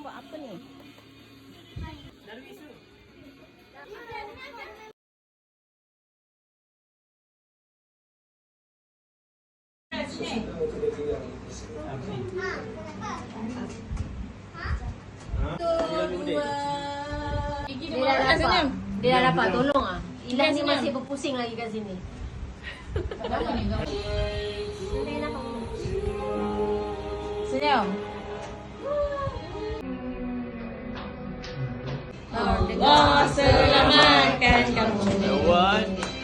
Abang buat apa ni? Dia dah dapat. Dia dah dapat tolong ah. Ilan ni masih berpusing lagi kat sini. Senyum. Allah selamatkan kamu.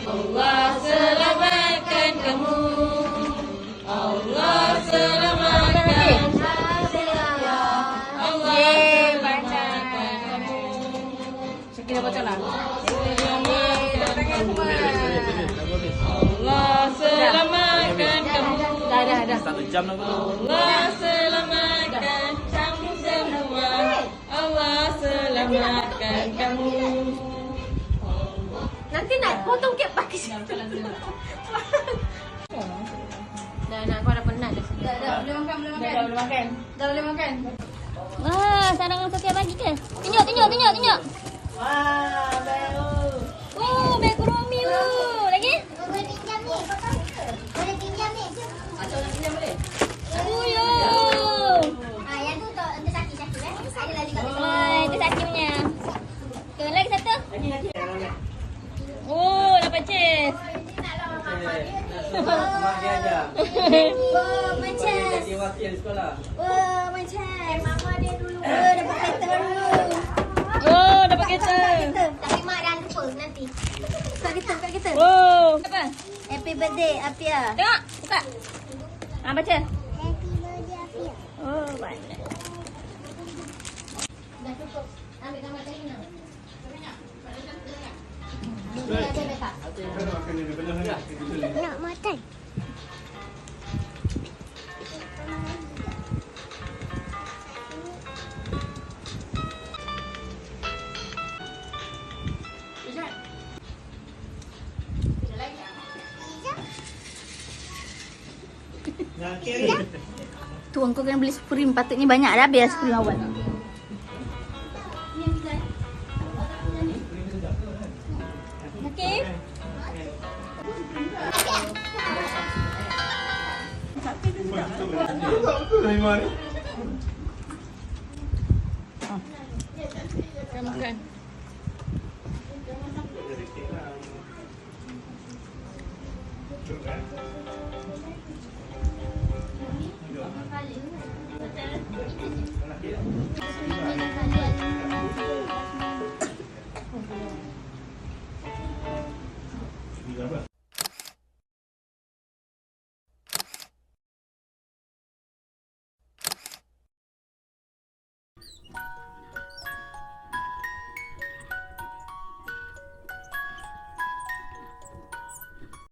Allah selamatkan kamu. Allah selamatkan Allah selamatkan kamu. Syakira baca lah. Allah selamatkan kamu. Dah dah dah. Satu jam lah. Allah selamatkan Nanti nak potong kek pakai situ. Dah nak kau dah penat dah. Dah dah boleh makan boleh Dah dah boleh makan. Dah boleh makan. Wah, sarangan Sofia bagi ke? Tunjuk, tunjuk, tunjuk, tunjuk. Wah, baru. Oh, baik Romi. Oh. Lagi? Boleh pinjam ni. Boleh pinjam ni. Acau nak pinjam boleh? Oh, yo. Ah, yang tu untuk untuk sakit-sakit eh. Ada lagi kat sini. Wah, itu sakitnya. Tu, lagi satu. Lagi lagi. Oh, dapat chest. Mak dia. Oh, macam. Di sekolah. Oh, macam. Mama dia dulu. Oh, dapat kereta baru. Oh, dapat. Kereta. Tapi mak dah. Oh. Ah. Oh, banyak. Cukup. Ambil gambar tadi nak. Nak makan. Tuan kau kena beli Supreme. Patutnya banyak dah habis Supreme awal. Makan makan.